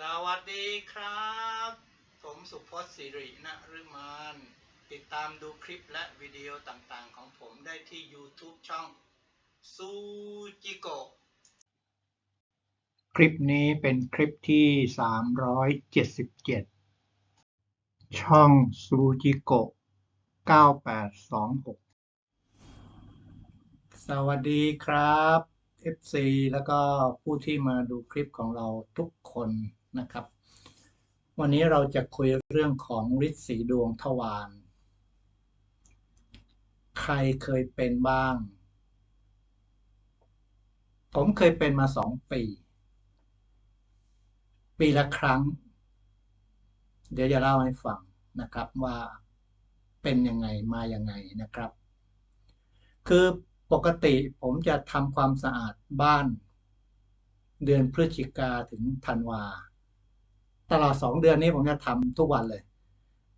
สวัสดีครับ ผมสุพจน์สิรินฤมานติดตามดูคลิปและวิดีโอต่างๆ ของผมได้ที่ YouTube ช่องซูจิโกะคลิปนี้เป็นคลิปที่ 377 ช่องซูจิโกะ9826 สวัสดีครับ FC แล้วก็ผู้ที่มาดูคลิปของเราทุกคน นะครับ วันนี้เราจะคุยเรื่องของฤทธิ์สีดวงทวาร ใครเคยเป็นบ้าง ผมเคยเป็นมาสองปี ปีละครั้ง เดี๋ยวจะเล่าให้ฟังนะครับว่าเป็นยังไงมายังไงนะครับ คือปกติผมจะทำความสะอาดบ้าน เดือนพฤศจิกาถึงธันวา ตลอดสองเดือนนี้ผมจะทำทุกวันเลย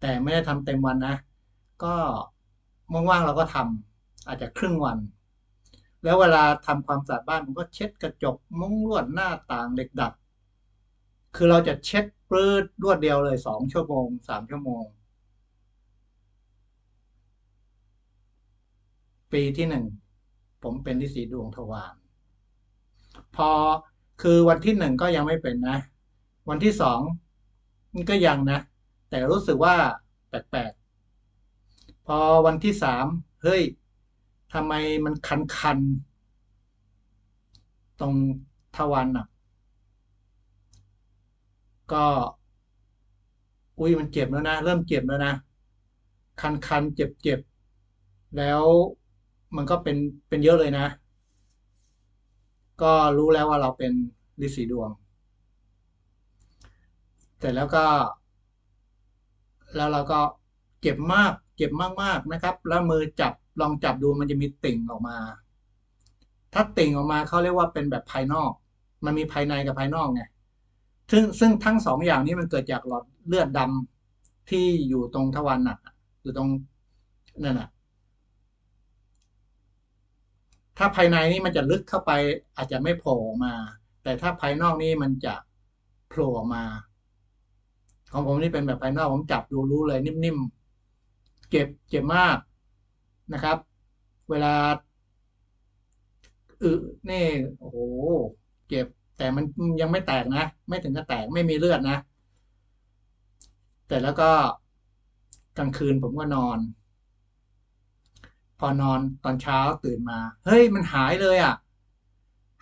แต่ไม่ได้ทำเต็มวันนะ ก็ว่างๆเราก็ทำอาจจะครึ่งวัน แล้วเวลาทำความสะอาดบ้านผมก็เช็ดกระจกมุ้งลวดหน้าต่างเหล็กดัดคือเราจะเช็ดปื้ดรวดเดียวเลยสองชั่วโมงสามชั่วโมง ปีที่หนึ่งผมเป็นที่สีดวงทวารพอคือวันที่หนึ่งก็ยังไม่เป็นนะ วันที่สอง มันก็ยังนะ แต่รู้สึกว่าแปลกๆ พอวันที่สามเฮ้ยทำไมมันคันๆตรงทวารหนักก็อุ้ยมันเจ็บแล้วนะ เริ่มเจ็บแล้วนะ คันๆเจ็บๆแล้วมันก็เป็นเป็นเยอะเลยนะ ก็รู้แล้วว่าเราเป็นฤทธิ์สีดวง เสร็จแล้วก็ แล้วเราก็เจ็บมากเจ็บมากๆนะครับ แล้วมือจับลองจับดูมันจะมีติ่งออกมา ถ้าติ่งออกมาเขาเรียกว่าเป็นแบบภายนอก มันมีภายในกับภายนอกไงซึ่งซึ่งทั้งสองอย่างนี้มันเกิดจากหลอดเลือดดำที่อยู่ตรงทวารหนักอยู่ตรงนั่นแหะถ้าภายในนี่มันจะลึกเข้าไปอาจจะไม่โผล่ออกมา แต่ถ้าภายนอกนี่มันจะโผล่ออกมา ของผมนี่เป็นแบบภายนอกผมจับดูรู้เลยนิ่มๆ เจ็บเจ็บมากนะครับ เวลาอึนี่โอ้โหเจ็บแต่มันยังไม่แตกนะ ไม่ถึงกับแตกไม่มีเลือดนะ แต่แล้วก็กลางคืนผมก็นอน พอนอนตอนเช้าตื่นมา เฮ้ยมันหายเลยอะ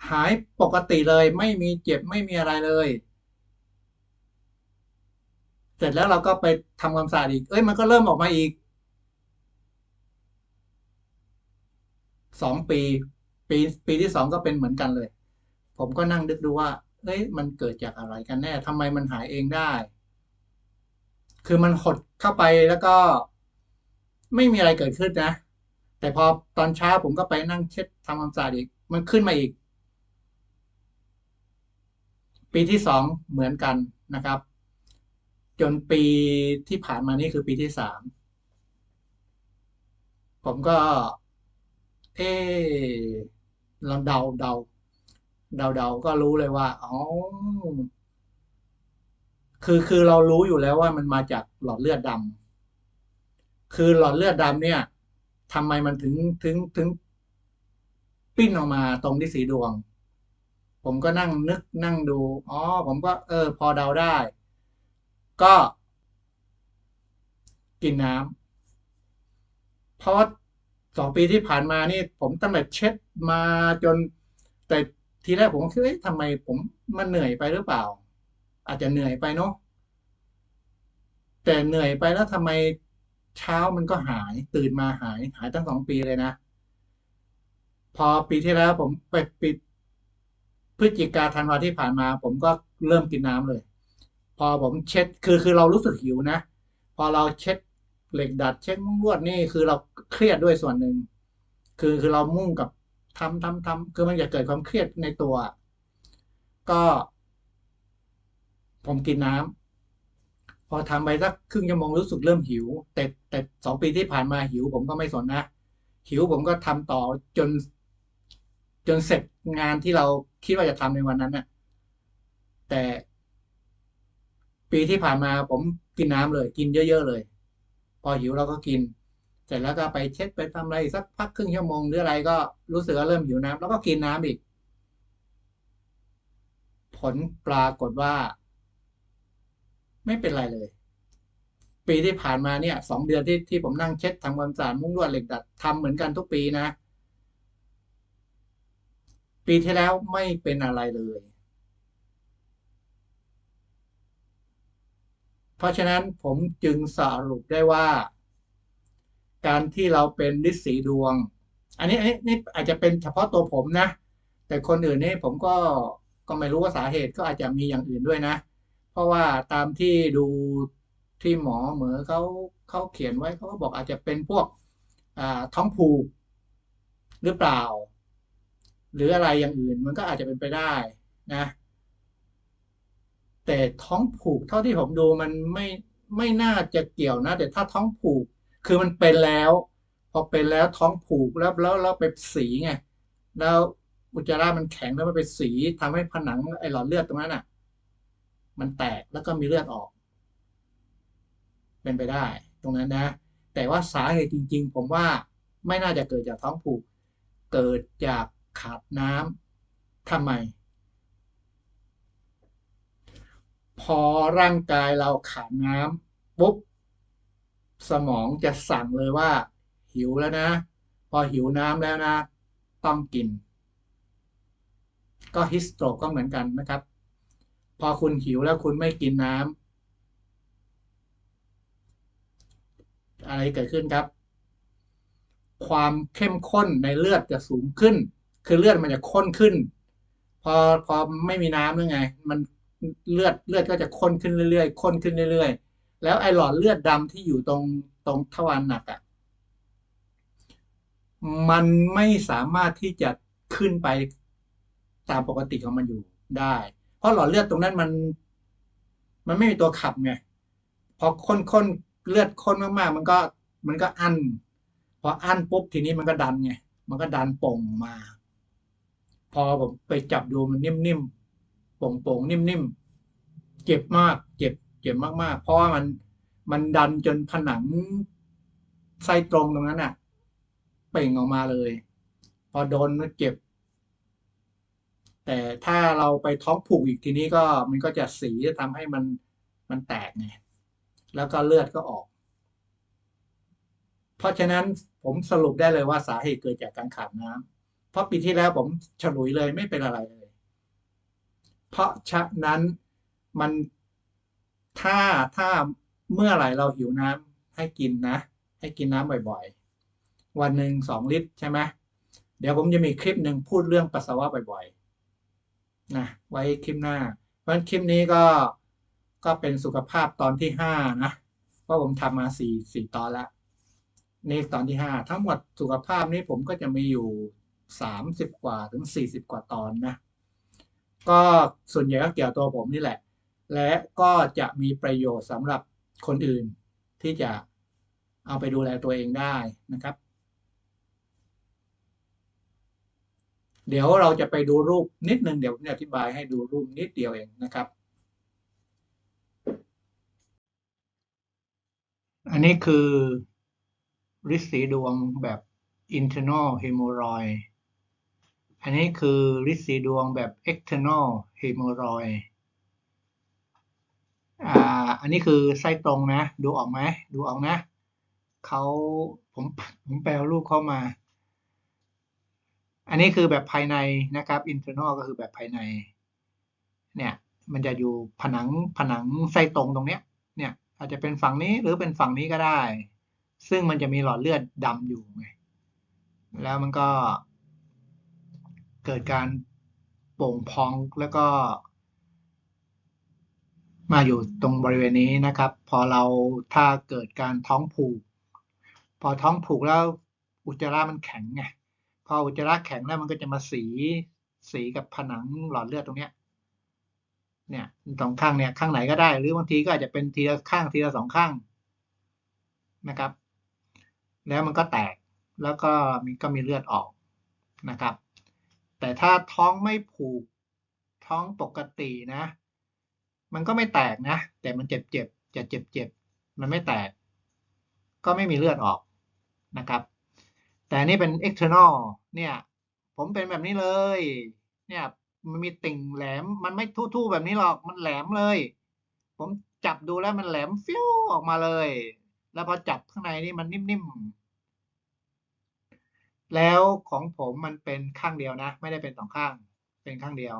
หายปกติเลยไม่มีเจ็บไม่มีอะไรเลย ร็จแล้วเราก็ไปทำความสะอาดอีก เอ้ยมันก็เริ่มออกมาอีกสองปีปีปีที่สองก็เป็นเหมือนกันเลย ผมก็นั่งนึกดูว่าเอ้ยมันเกิดจากอะไรกันแน่ทำไมมันหายเองได้ คือมันหดเข้าไปแล้วก็ไม่มีอะไรเกิดขึ้นนะ แต่พอตอนเช้าผมก็ไปนั่งเช็ดทำความสะอาดอีก มันขึ้นมาอีก ปีที่สองเหมือนกันนะครับ จนปีที่ผ่านมานี่คือปีที่สาม ผมก็ เออเราเดาเดาเดาเดาก็รู้เลยว่าอ๋อคือคือเรารู้อยู่แล้วว่ามันมาจากหลอดเลือดดำคือหลอดเลือดดำเนี่ยทำไมมันถึงถึงถึงปิ้นออกมาตรงที่สีดวง ผมก็นั่งนึกนั่งดู อ๋อ ผมก็ เออ พอเดาได้ ก็ กินน้ำเพราะสองปีที่ผ่านมานี่ ผมตั้งแต่เช็ดมาจน แต่ทีแรกผมก็คิดเอ๊ะทำไมผมมันเหนื่อยไปหรือเปล่า อาจจะเหนื่อยไปเนาะแต่เหนื่อยไปแล้วทำไมเช้ามันก็หายตื่นมาหายหายตั้งสองปีเลยนะ พอปีที่แล้วผมไปปิดพฤศจิกาธันวาที่ผ่านมา ผมก็เริ่มกินน้ำเลย พอผมเช็ดคือคือเรารู้สึกหิวนะ พอเราเช็ดเหล็กดัด เช็ดมุ้งลวดนี่คือเราเครียดด้วยส่วนหนึ่งคือคือเรามุ่งกับทำทำทำคือมันจะเกิดความเครียดในตัว ก็ ผมกินน้ำพอทำไปสักครึ่งชั่วโมงรู้สึกเริ่มหิว แต่แต่สองปีที่ผ่านมาหิว ผมก็ไม่สนนะหิวผมก็ทำต่อจน จนเสร็จงานที่เราคิดว่าจะทำในวันนั้นน่ะ แต่ ปีที่ผ่านมาผมกินน้ำเลย กินเยอะ ๆ เลย พอหิวเราก็กิน เสร็จแล้วก็ไปเช็ดไปทำอะไรสักพักครึ่งชั่วโมงหรืออะไรก็รู้สึกว่าเริ่มหิวน้ำแล้วก็กินน้ำอีก ผลปรากฏว่า ไม่เป็นไรเลย ปีที่ผ่านมาเนี่ยสองเดือนที่ที่ผมนั่งเช็ดทำความสะอาดมุ้งลวดเหล็กดัดทำเหมือนกันทุกปีนะ ปีที่แล้วไม่เป็นอะไรเลย เพ ราะฉะนั้นผมจึงสรุปได้ว่า การที่เราเป็นฤทธิ์สีดวง อันนี้อันนี้นี่อาจจะเป็นเฉพาะตัวผมนะ แต่คนอื่นนี่ผมก็ก็ไม่รู้ว่าสาเหตุก็อาจจะมีอย่างอื่นด้วยนะ เพราะว่าตามที่ดูที่หมอเหมือเขาเขาเขียนไว้เขาก็บอกอาจจะเป็นพวกท้องผูกหรือเปล่า หรืออะไรอย่างอื่นมันก็อาจจะเป็นไปได้นะ แต่ท้องผูกเท่าที่ผมดูมันไม่ไม่น่าจะเกี่ยวนะ แต่ถ้าท้องผูก คือมันเป็นแล้ว พอเป็นแล้วท้องผูกแล้วแล้วแล้วไปสีไงแล้วอุจจาระมันแข็งแล้วมันไปสีทำให้ผนังไอหลอดเลือดตรงนั้นอะ มันแตกแล้วก็มีเลือดออก เป็นไปได้ ตรงนั้นนะ แต่ว่าสาเหตุจริง ๆ ผมว่าไม่น่าจะเกิดจากท้องผูก เกิดจากขาดน้ำทำไม พอร่างกายเราขาดน้ำปุ๊บสมองจะสั่งเลยว่า หิวแล้วนะ พอหิวน้ำแล้วนะ ต้องกิน ก็ฮิสโตรกก็เหมือนกันนะครับ พอคุณหิวแล้วคุณไม่กินน้ำอะไรเกิดขึ้นครับ ความเข้มข้นในเลือดจะสูงขึ้น คือเลือดมันจะข้นขึ้น พอพอไม่มีน้ำยังไง มัน เลือดเลือดก็จะข้นขึ้นเรื่อยๆข้นขึ้นเรื่อยๆ แล้วไอหลอดเลือดดำที่อยู่ตรงตรงทวารหนักอะ่ะมันไม่สามารถที่จะขึ้นไปตามปกติของมันอยู่ได้ เพราะหลอดเลือดตรงนั้นมัน มันไม่มีตัวขับไงพอข้นข้นเลือดข้นมากๆ มันก็มันก็อั้นพออั้นปุ๊บทีนี้มันก็ดันไงมันก็ดันป่งมา พอผมไปจับดูมันนิ่มๆ ป่งๆนิ่มๆ เจ็บมากเจ็บเจ็บมากๆ เพราะว่ามันมันดันจนผนังไส้ตรงตรงนั้นอะ เป่งออกมาเลย พอโดนมันเจ็บ แต่ถ้าเราไปท้องผูกอีกทีนี้ก็มันก็จะสีทำให้มันมันแตกไงแล้วก็เลือดก็ออก เพราะฉะนั้นผมสรุปได้เลยว่าสาเหตุเกิดจากการขาดน้ำเพราะปีที่แล้วผมฉลุยเลยไม่เป็นอะไรเลย เพราะฉะนั้นมันถ้าถ้าเมื่อไหร่เราหิวน้ำให้กินนะ ให้กินน้ำบ่อยๆ วันหนึ่งสองลิตรใช่ไหมเดี๋ยวผมจะมีคลิปหนึ่งพูดเรื่องปัสสาวะบ่อยๆนะไว้คลิปหน้า เพราะคลิปนี้ก็ก็เป็นสุขภาพตอนที่ห้านะเพราะผมทำมาสี่สี่ตอนแล้วนี่ตอนที่ห้าทั้งหมดสุขภาพนี้ผมก็จะมีอยู่สามสิบกว่าถึงสี่สิบกว่าตอนนะ ก็ส่วนใหญ่ก็เกี่ยวตัวผมนี่แหละ และก็จะมีประโยชน์สำหรับคนอื่นที่จะเอาไปดูแลตัวเองได้นะครับ เดี๋ยวเราจะไปดูรูปนิดนึงเดี๋ยวผมจะอธิบายให้ดูรูปนิดเดียวเองนะครับ อันนี้คือริสีดวงแบบ internal hemorrhoid อันนี้คือริดสีดวงแบบ external hemorrhoid อ่า อันนี้คือไส้ตรงนะ ดูออกไหม ดูออกนะ เขาผมผมแปลรูปเข้ามา อันนี้คือแบบภายในนะครับ internal ก็คือแบบภายใน เนี่ย มันจะอยู่ผนังผนังไส้ตรงตรงเนี้ย เนี่ย อาจจะเป็นฝั่งนี้หรือเป็นฝั่งนี้ก็ได้ ซึ่งมันจะมีหลอดเลือดดำอยู่ไง แล้วมันก็ เกิดการโป่งพองแล้วก็ มาอยู่ตรงบริเวณนี้นะครับ พอเราถ้าเกิดการท้องผูก พอท้องผูกแล้วอุจจาระมันแข็งไงพออุจจาระแข็งแล้วมันก็จะมาสีสีกับผนังหลอดเลือดตรงเนี้ยเนี่ยสองข้างเนี่ยข้างไหนก็ได้ หรือบางทีก็อาจจะเป็นทีละข้างทีละสองข้างนะครับ แล้วมันก็แตกแล้วก็มีก็มีเลือดออกนะครับ แต่ถ้าท้องไม่ผูกท้องปกตินะ มันก็ไม่แตกนะ แต่มันเจ็บเจ็บจะเจ็บเจ็บมันไม่แตก ก็ไม่มีเลือดออกนะครับ แต่นี่เป็น external เนี่ย ผมเป็นแบบนี้เลย เนี่ยมันมีติ่งแหลม มันไม่ทู่ๆแบบนี้หรอก มันแหลมเลย ผมจับดูแล้วมันแหลมฟิวออกมาเลย แล้วพอจับข้างในนี่มันนิ่มๆ แล้วของผมมันเป็นข้างเดียวนะ ไม่ได้เป็นสองข้าง เป็นข้างเดียว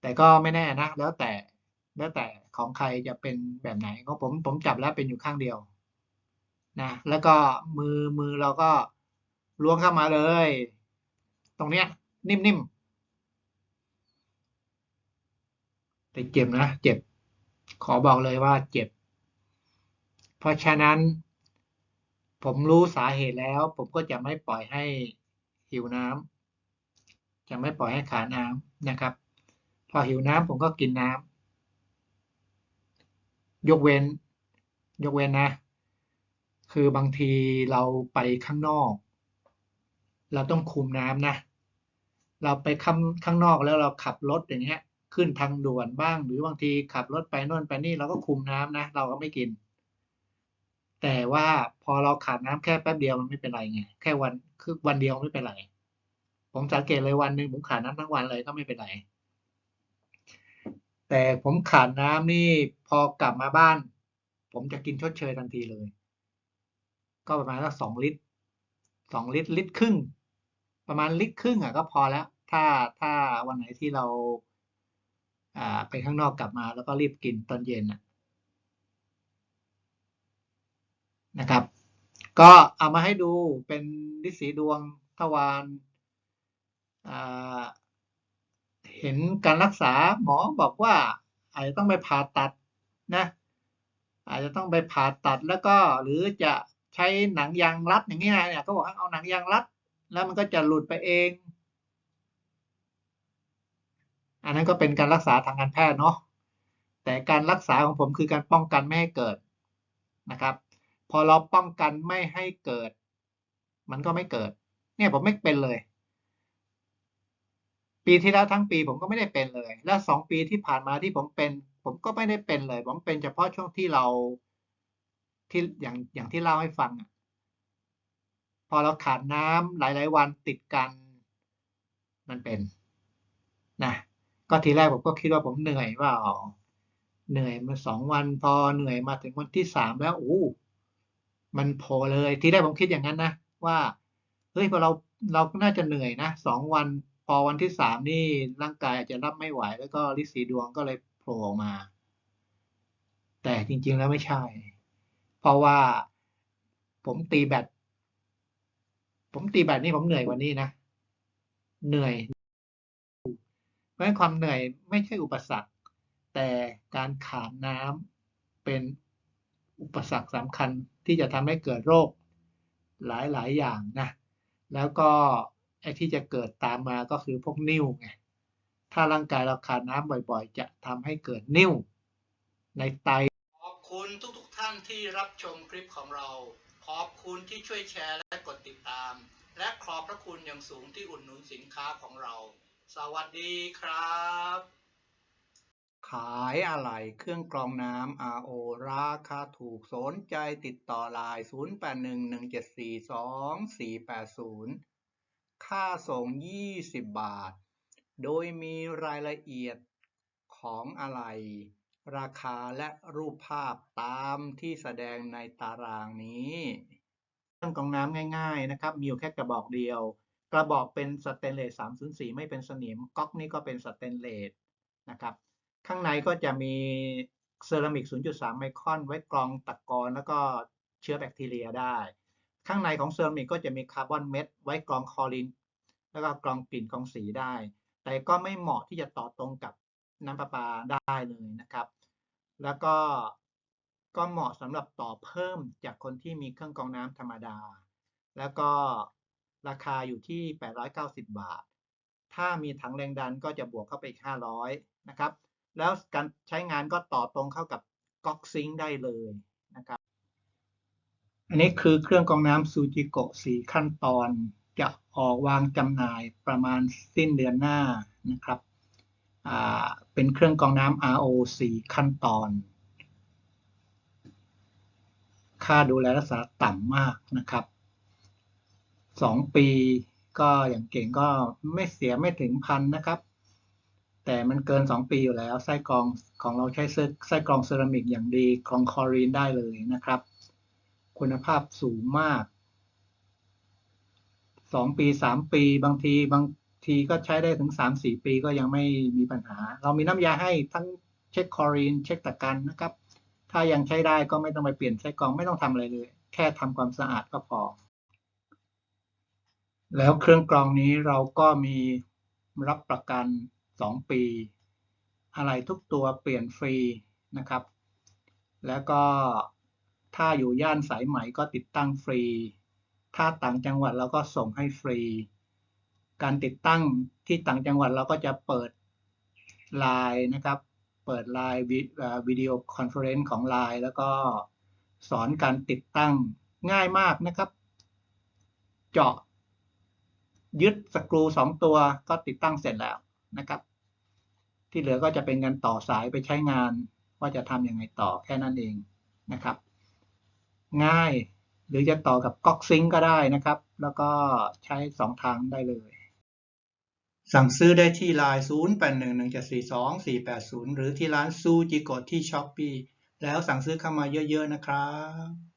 แต่ก็ไม่แน่นะ แล้วแต่แล้วแต่ของใครจะเป็นแบบไหนของผมผมจับแล้วเป็นอยู่ข้างเดียวนะแล้วก็มือมือเราก็ล้วงเข้ามาเลย ตรงเนี้ย นิ่มๆแต่เจ็บนะเจ็บ ขอบอกเลยว่าเจ็บ เพราะฉะนั้น ผมรู้สาเหตุแล้ว ผมก็จะไม่ปล่อยให้หิวน้ำจะไม่ปล่อยให้ขาดน้ำนะครับ พอหิวน้ำผมก็กินน้ำยกเว้น ยกเว้นนะ คือบางทีเราไปข้างนอก เราต้องคุมน้ำนะ เราไปข้างข้างนอกแล้วเราขับรถอย่างเงี้ย ขึ้นทางด่วนบ้าง หรือบางทีขับรถไปโน่นไปนี่เราก็คุมน้ำนะ เราก็ไม่กิน แต่ว่าพอเราขาดน้ำแค่แป๊บเดียวมันไม่เป็นไรไงแค่วันคือวันเดียวไม่เป็นไร ผมสังเกตเลยวันหนึ่งผมขาดน้ำทั้งวันเลยก็ไม่เป็นไรแต่ผมขาดน้ำนี่พอกลับมาบ้าน ผมจะกินชดเชยทันทีเลย ก็ประมาณสักสองลิตรสองลิตรลิตรครึ่ง ประมาณลิตรครึ่งอะก็พอแล้ว ถ้าถ้าวันไหนที่เรา อ่าไปข้างนอกกลับมาแล้วก็รีบกินตอนเย็นอะ นะครับ ก็เอามาให้ดูเป็นฤทธิ์สีดวงทวารเห็นการรักษาหมอบอกว่าอาจจะต้องไปผ่าตัดนะอาจจะต้องไปผ่าตัดแล้วก็หรือจะใช้หนังยางรัดอย่างนี้นะเนี่ยก็บอกให้เอาหนังยางรัด แล้วมันก็จะหลุดไปเอง อันนั้นก็เป็นการรักษาทางการแพทย์เนาะแต่การรักษาของผมคือการป้องกันไม่ให้เกิดนะครับ พอเราป้องกันไม่ให้เกิด มันก็ไม่เกิด เนี่ยผมไม่เป็นเลย ปีที่แล้วทั้งปีผมก็ไม่ได้เป็นเลย และสองปีที่ผ่านมาที่ผมเป็น ผมก็ไม่ได้เป็นเลย ผมเป็นเฉพาะช่วงที่เราที่อย่างอย่างที่เล่าให้ฟังอะพอเราขาดน้ำหลาย ๆ วันติดกัน มันเป็นนะก็ทีแรกผมก็คิดว่าผมเหนื่อยว่าเหนื่อยมาสองวันพอเหนื่อยมาถึงวันที่สามแล้วโอ้ มันโผล่เลยทีแรกผมคิดอย่างนั้นนะว่าเฮ้ยพอเราเราน่าจะเหนื่อยนะสองวันพอวันที่สามนี่ร่างกายอาจจะรับไม่ไหว แล้วก็ลิสีดวงก็เลยโผล่ออกมา แต่จริง ๆแล้วไม่ใช่ เพราะว่าผมตีแบตผมตีแบตนี่ผมเหนื่อยกว่านี้นะเหนื่อย เพราะงั้นความเหนื่อยไม่ใช่อุปสรรค แต่การขาดน้ำเป็นอุปสรรคสำคัญ ที่จะทำให้เกิดโรคหลายๆ อย่างนะ แล้วก็ไอ้ที่จะเกิดตามมาก็คือพวกนิ่วไง ถ้าร่างกายเราขาดน้ำบ่อยๆ จะทำให้เกิดนิ่วในไต ขอบคุณทุกๆท่านที่รับชมคลิปของเรา ขอบคุณที่ช่วยแชร์และกดติดตาม และขอบพระคุณอย่างสูงที่อุดหนุนสินค้าของเรา สวัสดีครับ ขายอะไรเครื่องกรองน้ำ RO ราคาถูก สนใจติดต่อไลน์ 0811742480 ค่าส่ง 20 บาท โดยมีรายละเอียดของอะไรราคาและรูปภาพตามที่แสดงในตารางนี้เครื่องกรองน้ำง่ายๆนะครับ มีอยู่แค่กระบอกเดียว กระบอกเป็นสเตนเลส304 ไม่เป็นสนิมก๊อกนี่ก็เป็นสเตนเลสนะครับ ข้างในก็จะมีเซรามิก 0.3 ไมครอน ไว้กรองตะกอนแล้วก็เชื้อแบคทีเรียได้ ข้างในของเซรามิกก็จะมีคาร์บอนเม็ดไว้กรองคลอริน แล้วก็กรองกลิ่นกรองสีได้ แต่ก็ไม่เหมาะที่จะต่อตรงกับน้ำประปาได้เลยนะครับ แล้วก็ก็เหมาะสำหรับต่อเพิ่มจากคนที่มีเครื่องกรองน้ำธรรมดา แล้วก็ราคาอยู่ที่ 890 บาท ถ้ามีถังแรงดันก็จะบวกเข้าไปอีก500 นะครับ แล้วการใช้งานก็ต่อตรงเข้ากับก๊อกซิงได้เลยนะครับ อันนี้คือเครื่องกรองน้ำซูจิโกะสีขั้นตอนจะออกวางจำหน่ายประมาณสิ้นเดือนหน้านะครับเป็นเครื่องกรองน้ำ RO 4ขั้นตอน ค่าดูแลรักษาต่ำมากนะครับสองปีก็อย่างเก่งก็ไม่เสียไม่ถึงพันนะครับ แต่มันเกินสองปีอยู่แล้ว ไส้กรองของเราใช้ไส้กรองเซรามิกอย่างดีกรองคอรีนได้เลยนะครับ คุณภาพสูงมากสองปีสามปีบางทีบางทีก็ใช้ได้ถึงสามสี่ปีก็ยังไม่มีปัญหา เรามีน้ำยาให้ทั้งเช็คคอรีน เช็คตะกันนะครับ ถ้ายังใช้ได้ก็ไม่ต้องไปเปลี่ยนไส้กรองไม่ต้องทำอะไรเลย แค่ทำความสะอาดก็พอ แล้วเครื่องกรองนี้เราก็มีรับประกัน 2 ปี อะไรทุกตัวเปลี่ยนฟรีนะครับ แล้วก็ถ้าอยู่ย่านสายไหมก็ติดตั้งฟรี ถ้าต่างจังหวัดเราก็ส่งให้ฟรี การติดตั้งที่ต่างจังหวัดเราก็จะเปิดไลน์นะครับ เปิดไลน์วิดีโอคอนเฟอเรนซ์ของไลน์แล้วก็สอนการติดตั้งง่ายมากนะครับ เจาะยึดสกรูสองตัวก็ติดตั้งเสร็จแล้วนะครับ ที่เหลือก็จะเป็นการต่อสายไปใช้งาน ว่าจะทำยังไงต่อแค่นั้นเองนะครับ ง่ายหรือจะต่อกับก๊อกซิงก็ได้นะครับ แล้วก็ใช้สองทางได้เลย สั่งซื้อได้ที่ไลน์0 8 1 1 7 4 2 4 8 0 หรือที่ร้านซูจิโกะที่ช้อปปีแล้วสั่งซื้อเข้ามาเยอะๆนะครับ